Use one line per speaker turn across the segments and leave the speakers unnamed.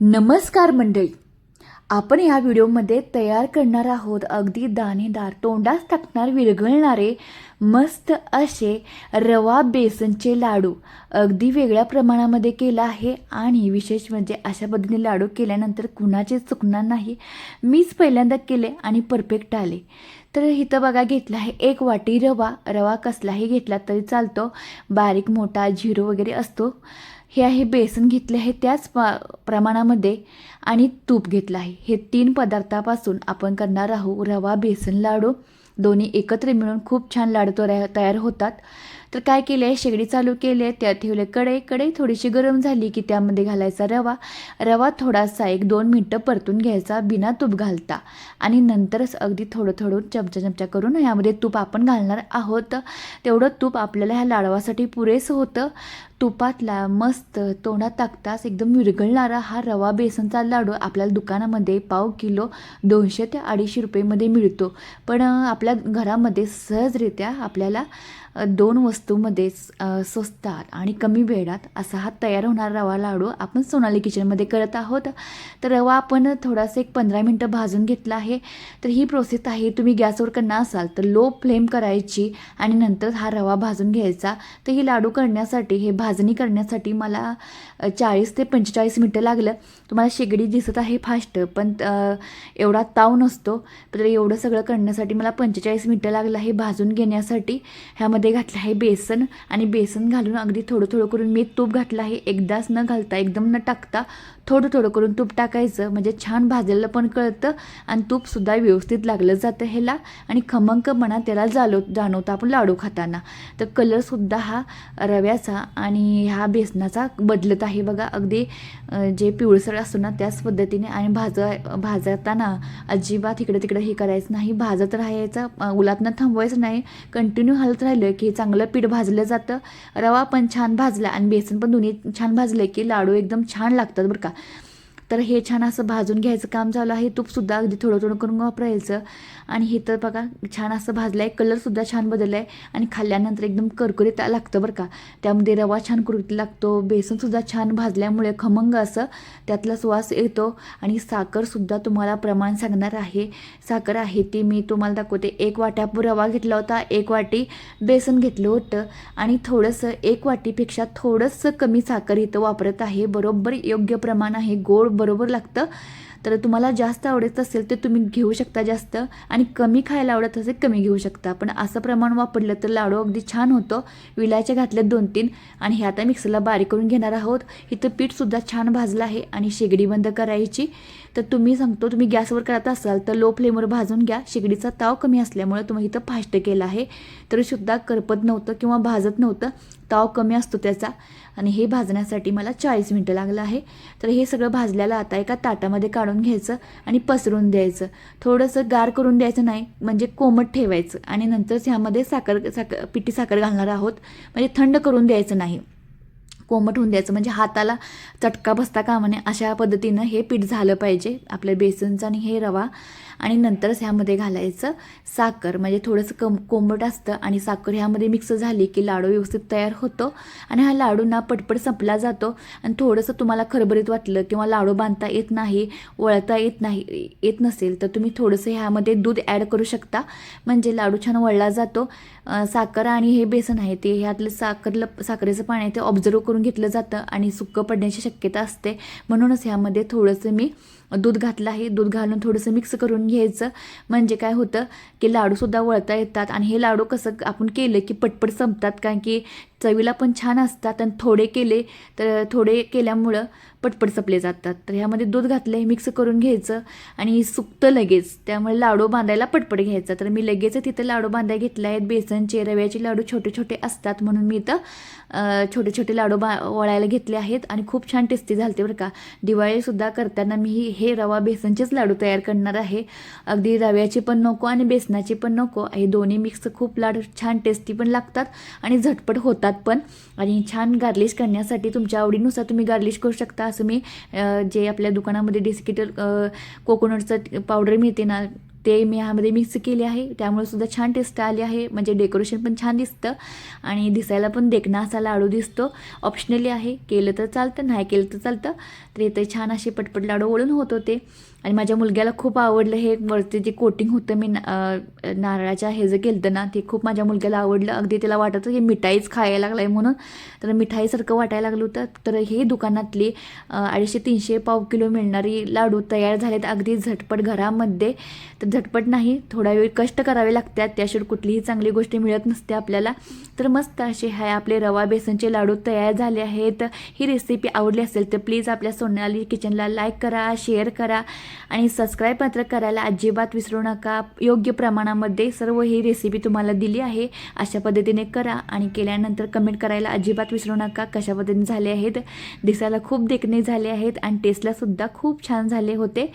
नमस्कार मंडळी. आपण या व्हिडिओमध्ये तयार करणार आहोत अगदी दाणेदार तोंडास टाकणार विरघळणारे मस्त असे रवा बेसनचे लाडू. अगदी वेगळ्या प्रमाणामध्ये केला आहे आणि विशेष म्हणजे अशा पद्धतीने लाडू केल्यानंतर कुणाचे चुकणार नाही. मीच पहिल्यांदा केले आणि परफेक्ट आले. तर इथं बघा घेतला आहे एक वाटी रवा. रवा कसलाही घेतला तरी चालतो. बारीक मोठा झिरो वगैरे असतो. हे आहे बेसन घेतले आहे त्याच प प्रमाणामध्ये आणि तूप घेतलं आहे. हे तीन पदार्थापासून आपण करणार आहोत रवा बेसन लाडू. दोन्ही एकत्र मिळून खूप छान लाडू तयार तयार होतात. तर काय केले आहे शेगडी चालू केले त्यात ठेवले कढई. कढई थोडीशी गरम झाली की त्यामध्ये घालायचा रवा. रवा थोडासा एक दोन मिनटं परतून घ्यायचा बिना तूप घालता. आणि नंतरच अगदी थोडं थोडं चमचा चमचा करून यामध्ये तूप आपण घालणार आहोत. तेवढं तूप आपल्याला ह्या लाडवासाठी पुरेसं होतं. तुपातला मस्त तोंडात टाकताच एकदम विरघळणारा हा रवा बेसनचा लाडू आपल्याला दुकानामध्ये पाव किलो दोनशे ते अडीचशे रुपयेमध्ये मिळतो. पण आपल्या घरामध्ये सहजरित्या आपल्याला दोन वस्तूमध्ये स्वस्तात आणि कमी वेळात असा हा तयार होणारा रवा लाडू आपण सोनाली किचनमध्ये करत आहोत. तर रवा आपण थोडासा एक पंधरा मिनटं भाजून घेतला आहे. तर ही प्रोसेस आहे तुम्ही गॅसवर करणार असाल तर लो फ्लेम करायची आणि नंतर हा रवा भाजून घ्यायचा. तर ही लाडू करण्यासाठी हे भा भाजणी करण्यासाठी मला चाळीस ते पंचेचाळीस मिनटं लागलं. तुम्हाला शेगडी दिसत आहे फास्ट पण एवढा ताव नसतो. तर एवढं सगळं करण्यासाठी मला पंचेचाळीस मिनटं लागलं आहे भाजून घेण्यासाठी. ह्यामध्ये घातलं आहे बेसन आणि बेसन घालून अगदी थोडं थोडं करून मी तूप घातलं आहे. एकदाच न घालता एकदम न टाकता थोडं थोडं करून तूप टाकायचं. म्हणजे छान भाजलेलं पण कळतं आणि तूपसुद्धा व्यवस्थित लागलं जातं ह्याला. आणि खमंकपणा त्याला जालो जाणवतं आपण लाडू खाताना. तर कलरसुद्धा हा रव्याचा आणि ह्या बेसनाचा बदलत आहे. बघा अगदी जे पिवळसर असतो ना त्याच पद्धतीने आणि भाज भाजताना अजिबात इकडे तिकडे हे करायचं नाही. भाजत राहायचं उलातनं थांबवायचं नाही. कंटिन्यू हलत राहिलं की चांगलं पीठ भाजलं जातं. रवा पण छान भाजला आणि बेसन पण दोन्ही छान भाजलं की लाडू एकदम छान लागतात बरं का. तर हे छान असं भाजून घ्यायचं काम झालं आहे. तूपसुद्धा अगदी थोडं थोडं करून वापरायचं. आणि हे तर बघा छान असं भाजलं आहे कलरसुद्धा छान बदलला आहे आणि खाल्ल्यानंतर एकदम करकुरीत लागतं बरं का. त्यामध्ये रवा छान कुरकुरीत लागतो. बेसनसुद्धा छान भाजल्यामुळे खमंग असं त्यातला सुवास येतो. आणि साखरसुद्धा तुम्हाला प्रमाण सांगणार आहे. साखर आहे ती मी तुम्हाला दाखवते. एक वाट्या रवा घेतला होता. एक वाटी बेसन घेतलं होतं. आणि थोडंसं एक वाटीपेक्षा थोडंसं कमी साखर इथं वापरत आहे. बरोबर योग्य प्रमाण आहे. गोड बरोबर लागतं. तर तुम्हाला जास्त आवडत असेल ते तुम्ही घेऊ शकता जास्त. आणि कमी खायला आवडत असेल कमी घेऊ शकता. पण असं प्रमाण वापरलं तर लाडू अगदी छान होतो. विलायच्या घातल्या दोन तीन आणि हे आता मिक्सरला बारीक करून घेणार आहोत. इथं पीठसुद्धा छान भाजलं आहे. आणि शेगडी बंद करायची. तर तुम्ही सांगतो तुम्ही गॅसवर करत असाल तर लो फ्लेमवर भाजून घ्या. शेगडीचा ताव कमी असल्यामुळे तुम्ही इथं फास्ट केला आहे. तरी सुद्धा करपत नव्हतं किंवा भाजत नव्हतं. ताव कमी असतो त्याचा. आणि हे भाजण्यासाठी मला चाळीस मिनटं लागलं आहे. तर हे सगळं भाजल्याला आता एका ताटामध्ये काढून घ्यायचं आणि पसरून द्यायचं. थोडंसं गार करून द्यायचं नाही म्हणजे कोमट ठेवायचं. आणि नंतरच ह्यामध्ये साखर साखर पिठी साखर घालणार आहोत. म्हणजे थंड करून द्यायचं नाही. कोमट होऊन द्यायचं. म्हणजे हाताला चटका बसता कामा नये अशा पद्धतीनं हे पीठ झालं पाहिजे. आपलं बेसनचं आणि हे रवा आणि नंतरच ह्यामध्ये घालायचं साखर. म्हणजे थोडंसं कम कोंबट असतं आणि साखर ह्यामध्ये मिक्स झाली की लाडू व्यवस्थित तयार होतो आणि हा लाडू ना पटपट संपला जातो आणि थोडंसं तुम्हाला खरबरीत वाटलं किंवा लाडू बांधता येत नाही वळता येत नाही येत नसेल तर तुम्ही थोडंसं ह्यामध्ये दूध ॲड करू शकता. म्हणजे लाडू छान वळला जातो. साखर आणि हे बेसन आहे ते ह्यातलं साखरलं साखरेचं पाणी आहे ते ऑब्झर्व करून घेतलं जातं आणि सुक्कं पडण्याची शक्यता असते. म्हणूनच ह्यामध्ये थोडंसं मी दूध घातलं आहे. दूध घालून थोडंसं मिक्स करून घ्यायचं. म्हणजे काय होतं की लाडूसुद्धा वळता येतात आणि हे लाडू कसं आपण केलं की पटपट संपतात. कारण की चवीला पण छान असतात आणि थोडे केले तर थोडे केल्यामुळं पटपट संपले जातात. तर ह्यामध्ये दूध घातलं हे मिक्स करून घ्यायचं आणि सुकतं लगेच. त्यामुळे लाडू बांधायला पटपट घ्यायचा. तर मी लगेच तिथं लाडू बांधाय घेतले आहेत बेसनचे रव्याचे लाडू छोटे छोटे असतात म्हणून मी इथं छोटे छोटे लाडू बा वळायला घेतले आहेत आणि खूप छान टेस्टी झालते बरं का. दिवाळीसुद्धा करताना मी हे रवा बेसनचेच लाडू तयार करणार आहे. अगदी रव्याचे पण नको आणि बेसनाचे पण नको. हे दोन्ही मिक्स खूप लाडू छान टेस्टी पण लागतात आणि झटपट होतात पण. आणि छान गार्लिश करण्यासाठी तुमच्या आवडीनुसार तुम्ही गार्लिश करू शकता. असं मी जे आपल्या दुकानामध्ये डिस्किटर कोकोनटचं पावडर मिळते ना ते मी ह्यामध्ये मिक्स केले आहे. त्यामुळे सुद्धा छान टेस्ट आली आहे. म्हणजे डेकोरेशन पण छान दिसतं. आणि दिसायला पण देखणा असा लाडू दिसतो. ऑप्शनली आहे. केलं तर चालतं नाही केलं तर चालतं. तर इथे छान असे पटपट लाडू वळून होत होते. आणि माझ्या मुलग्याला खूप आवडलं हे. वरती जे कोटिंग होतं मी नारळाच्या हे जे केलं ना ते खूप माझ्या मुलग्याला आवडलं. अगदी त्याला वाटत होतं मिठाईच खायला लागलं आहे म्हणून. तर मिठाईसारखं वाटायला लागलं होतं. तर हे दुकानातली अडीचशे तीनशे पाव किलो मिळणारी लाडू तयार झालेत. अगदी झटपट घरामध्ये. तर झटपट नाही थोडा वेळ कष्ट करावे लागतात त्याशिवाय कुठलीही चांगली गोष्ट मिळत नसते आपल्याला. तर मस्त असे हाय आपले रवा बेसनचे लाडू तयार झाले आहेत. ही रेसिपी आवडली असेल तर प्लीज आपल्या सोनाली किचनला लाईक करा शेअर करा आणि सबस्क्राईब मात्र करायला अजिबात विसरू नका. योग्य प्रमाणामध्ये सर्व ही रेसिपी तुम्हाला दिली आहे. अशा पद्धतीने करा आणि केल्यानंतर कमेंट करायला अजिबात विसरू नका. कशा पद्धतीने झाले आहेत? दिसायला खूप देखणे झाले आहेत आणि टेस्टलासुद्धा खूप छान झाले होते.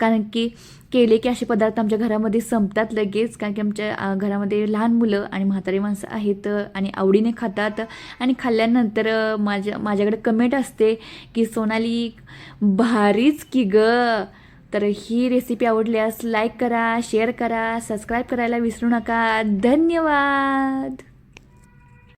कारण की केले की असे पदार्थ आमच्या घरामध्ये संपतात लगेच कारण की आमच्या घरामध्ये लहान मुलं आणि म्हातारी माणसं आहेत आणि आवडीने खातात. आणि खाल्ल्यानंतर माझ्या माझ्याकडे कमेंट असते की सोनाली भारीच की ग. तर ही रेसिपी आवडल्यास लाईक करा शेअर करा सबस्क्राईब करायला विसरू नका. धन्यवाद!